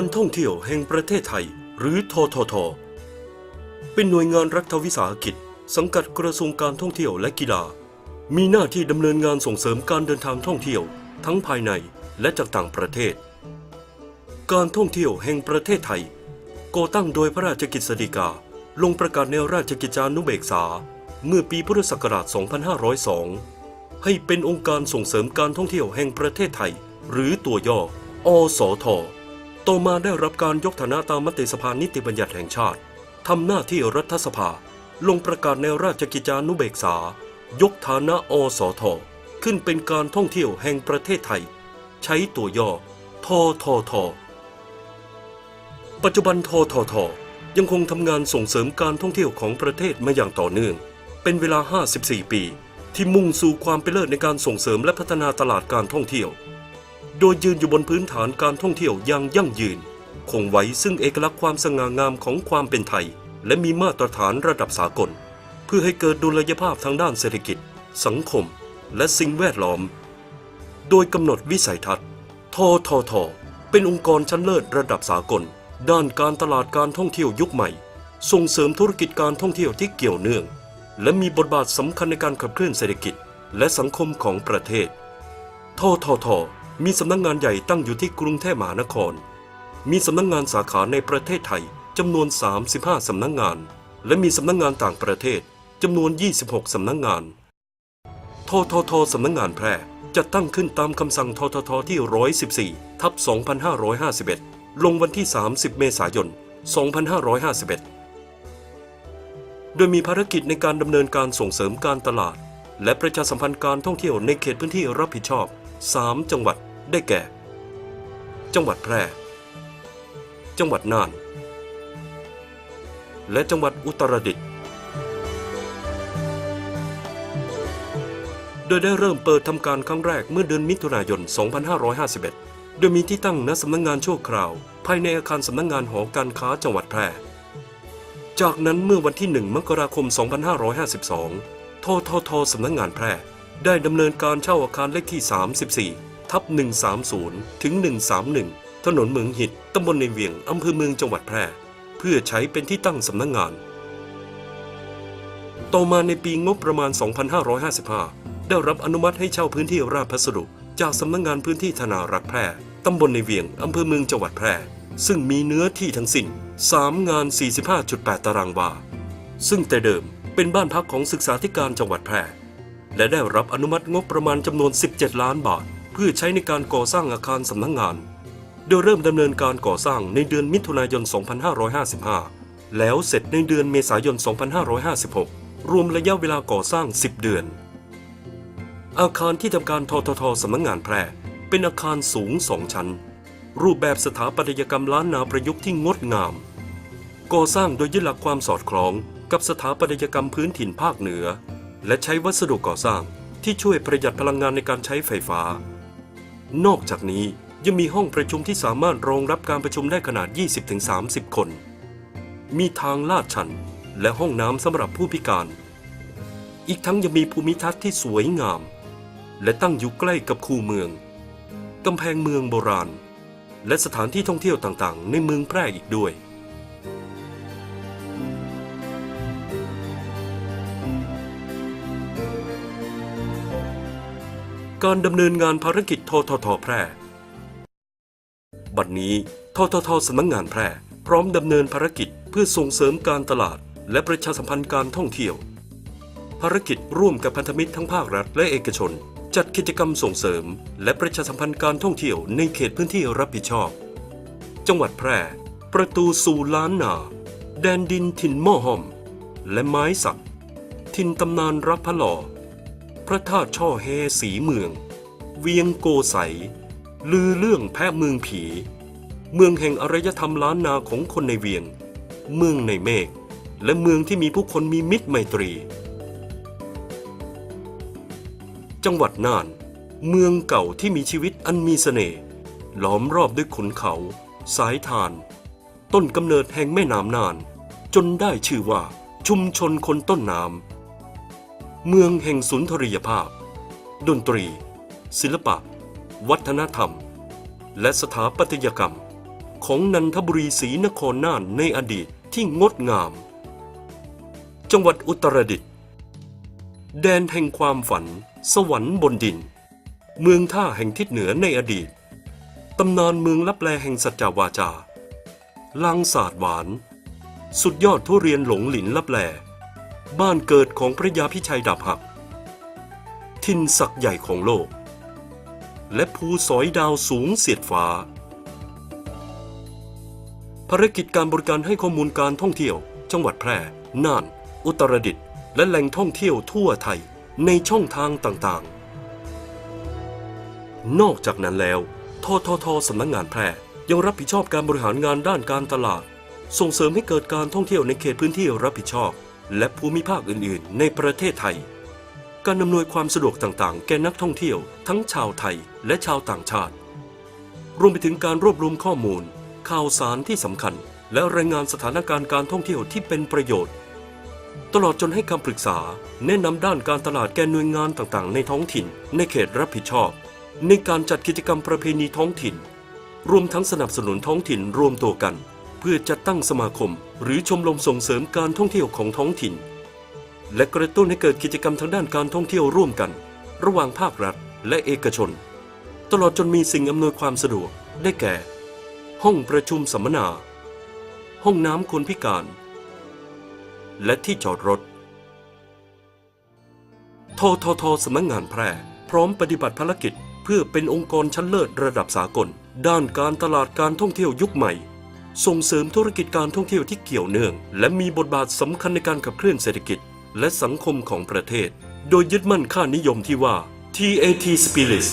การท่องเที่ยวแห่งประเทศไทย หรือททท เป็นหน่วยงานรัฐวิสาหกิจ สังกัดกระทรวงการท่องเที่ยวและกีฬา มีหน้าที่ดำเนินงานส่งเสริมการเดินทางท่องเที่ยว ทั้งภายในและจากต่างประเทศ การท่องเที่ยวแห่งประเทศไทยก่อตั้งโดยพระราชกิจสฎีกา ลงประกาศในราชกิจจานุเบกษา เมื่อปีพุทธศักราช 2502 ให้เป็นองค์การส่งเสริมการท่องเที่ยวแห่งประเทศไทย หรือตัวย่อ อสท ต่อมาได้รับการยกฐานะตามมติสภานิติบัญญัติแห่งชาติทำหน้าที่รัฐสภา ลงประกาศในราชกิจจานุเบกษา ยกฐานะอสท ขึ้นเป็นการท่องเที่ยวแห่งประเทศไทย ใช้ตัวย่อททท ปัจจุบันททท ยังคงทำงานส่งเสริมการท่องเที่ยวของประเทศมาอย่างต่อเนื่อง เป็นเวลา 54 ปี ที่มุ่งสู่ความเป็นเลิศในการส่งเสริมและพัฒนาตลาดการท่องเที่ยว โดยยืนอยู่บนพื้นฐานการท่องเที่ยวอย่างยั่งยืน คงไว้ซึ่งเอกลักษณ์ความสง่างามของความเป็นไทย และมีมาตรฐานระดับสากล เพื่อให้เกิดดุลยภาพทางด้านเศรษฐกิจ สังคม และสิ่งแวดล้อม โดยกำหนดวิสัยทัศน์ทททเป็นองค์กรชั้นเลิศระดับสากล ด้านการตลาดการท่องเที่ยวยุคใหม่ ส่งเสริมธุรกิจการท่องเที่ยวที่เกี่ยวเนื่อง และมีบทบาทสำคัญในการขับเคลื่อนเศรษฐกิจ และสังคมของประเทศททท มีสำนักงงานใหญ่ตั้งอยู่ที่กรุงเทพมหานคร มีสำนักงงานสาขาในประเทศไทยจำนวน 35 สำนักงงาน และมีสำนักงงานต่างประเทศจำนวน 26 สำนักงงานทททสำนักงานแพร่จัดตั้งขึ้นตามคำสั่งทททที่ 114 ทับ 2551 ลงวันที่ 30 เมษายน 2551 โดยมีภารกิจในการดำเนินการส่งเสริมการตลาด และประชาสัมพันธ์การท่องเที่ยวในเขตพื้นที่รับผิดชอบ 3 จังหวัด ได้แก่ จังหวัดแพร่ จังหวัดน่าน และจังหวัดอุตรดิตถ์โดยได้เริ่มเปิดทำการครั้งแรกเมื่อเดือนมิถุนายน 2551 โดยมีที่ตั้งณสำนักงงานชั่วคราว ภายในอาคารสำนักงงานหอการค้าจังหวัดแพร่ จากนั้นเมื่อวันที่ 1 มกราคม 2552 ทททสำนักงงานแพร่ ได้ดำเนินการเช่าอาคารเลขที่ 34 ทับ130 ถึง 131 ถนนเมืองหิตตำบลในเวียงอำเภอเมืองจังหวัดแพร่ เพื่อใช้เป็นที่ตั้งสำนักงงาน ต่อมาในปีงบประมาณ 2555 ได้รับอนุมัติให้เช่าพื้นที่ราชพัสดุ จากสำนักงงานพื้นที่ธนารักษ์แพร่ตำบลในเวียงอำเภอเมืองจังหวัดแพร่ ซึ่งมีเนื้อที่ทั้งสิ้น3งาน 45.8 ตารางวา ซึ่งแต่เดิมเป็นบ้านพักของศึกษาธิการจังหวัดแพร่และได้รับอนุมัติงบประมาณจำนวน 17 ล้านบาท พื่อใช้ในการก่อสร้างอาคารสำนักงงาน โดยเริ่มดำเนินการก่อสร้างในเดือนมิถุนายน 2555 แล้วเสร็จในเดือนเมษายน 2556 รวมระยะเวลาก่อสร้าง 10 เดือน อาคารที่ทำการทททสำนักงงานแพร่ เป็นอาคารสูงสองชั้น รูปแบบสถาปัตยกรรมล้านนาประยุกต์ที่งดงาม ก่อสร้างโดยยึดหลักความสอดคล้องกับสถาปัตยกรรมพื้นถิ่นภาคเหนือ และใช้วัสดุก่อสร้างที่ช่วยประหยัดพลังงานในการใช้ไฟฟ้า นอกจากนี้ยังมีห้องประชุมที่สามารถรองรับการประชุมได้ขนาด 20-30 คน มีทางลาดชัน และห้องน้ำสำหรับผู้พิการ อีกทั้งยังมีภูมิทัศน์ที่สวยงาม และตั้งอยู่ใกล้กับคูเมืองกำแพงเมืองโบราณ และสถานที่ท่องเที่ยวต่างๆ ในเมืองแพร่อีกด้วย การดำเนินงานภารกิจทททแพร่ บัดนี้ทททสำนักงงานแพร่ พร้อมดำเนินภารกิจเพื่อส่งเสริมการตลาด และประชาสัมพันธ์การท่องเที่ยว ภารกิจร่วมกับพันธมิตรทั้งภาครัฐและเอกชน จัดกิจกรรมส่งเสริม และประชาสัมพันธ์การท่องเที่ยวในเขตพื้นที่รับผิดชอบ จังหวัดแพร่ ประตูสู่ล้านนา แดนดินถิ่นหม้อหอม และไม้สัก ถิ่นตำนานรับพระหล่อ พระธาตุช่อแฮสีเมือง เวียงโกใส ลือเรื่องแพะเมืองผี เมืองแห่งอารยธรรมล้านนาของคนในเวียง เมืองในเมฆ และเมืองที่มีผู้คนมีมิตรไมตรี จังหวัดน่าน เมืองเก่าที่มีชีวิตอันมีเสน่ห์ล้อมรอบด้วยขุนเขา สายทาน ต้นกำเนิดแห่งแม่น้ำน่าน จนได้ชื่อว่าชุมชนคนต้นน้ำ เมืองแห่งสุนทรียภาพ ดนตรี ศิลปะ วัฒนธรรม และสถาปัตยกรรม ของนันทบุรีศรีนครน่านในอดีตที่งดงาม จังหวัดอุตรดิตถ์แดนแห่งความฝัน สวรรค์บนดิน เมืองท่าแห่งทิศเหนือในอดีตตำนานเมืองลับแลแห่งสัจจาวาจาลางศาสตร์หวาน สุดยอดทุเรียนหลงหลินลับแล บ้านเกิดของพระยาพิชัยดาบหัก ทินศักใหญ่ของโลก และภูสอยดาวสูงเสียดฟ้า ภารกิจการบริการให้ข้อมูลการท่องเที่ยว จังหวัดแพร่ น่าน อุตรดิตถ์และแหล่งท่องเที่ยวทั่วไทยในช่องทางต่างๆ นอกจากนั้นแล้วทททสำนักงานแพร่ยังรับผิดชอบการบริหารงานด้านการตลาด ส่งเสริมให้เกิดการท่องเที่ยวในเขตพื้นที่รับผิดชอบ และภูมิภาคอื่นๆ ในประเทศไทย การอำนวยความสะดวกต่างๆ แก่นักท่องเที่ยวทั้งชาวไทยและชาวต่างชาติ รวมไปถึงการรวบรวมข้อมูล ข่าวสารที่สำคัญ และรายงานสถานการณ์การท่องเที่ยวที่เป็นประโยชน์ ตลอดจนให้คำปรึกษา แนะนำด้านการตลาดแก่หน่วยงานต่างๆ ในท้องถิ่น ในเขตรับผิดชอบ ในการจัดกิจกรรมประเพณีท้องถิ่น รวมทั้งสนับสนุนท้องถิ่นรวมตัวกัน เพื่อจัดตั้งสมาคม หรือชมรมส่งเสริมการท่องเที่ยวของท้องถิ่น และกระตุ้นให้เกิดกิจกรรมทางด้านการท่องเที่ยวร่วมกัน ระหว่างภาครัฐและเอกชน ตลอดจนมีสิ่งอำนวยความสะดวกได้แก่ ห้องประชุมสัมมนา ห้องน้ำคนพิการ และที่จอดรถทททสำนักงานแพร่พร้อมปฏิบัติภารกิจ เพื่อเป็นองค์กรชั้นเลิศระดับสากล ด้านการตลาดการท่องเที่ยวยุคใหม่ ส่งเสริมธุรกิจการท่องเที่ยวที่เกี่ยวเนื่อง และมีบทบาทสำคัญในการขับเคลื่อนเศรษฐกิจ และสังคมของประเทศ โดยยึดมั่นค่านิยมที่ว่า TAT Spirit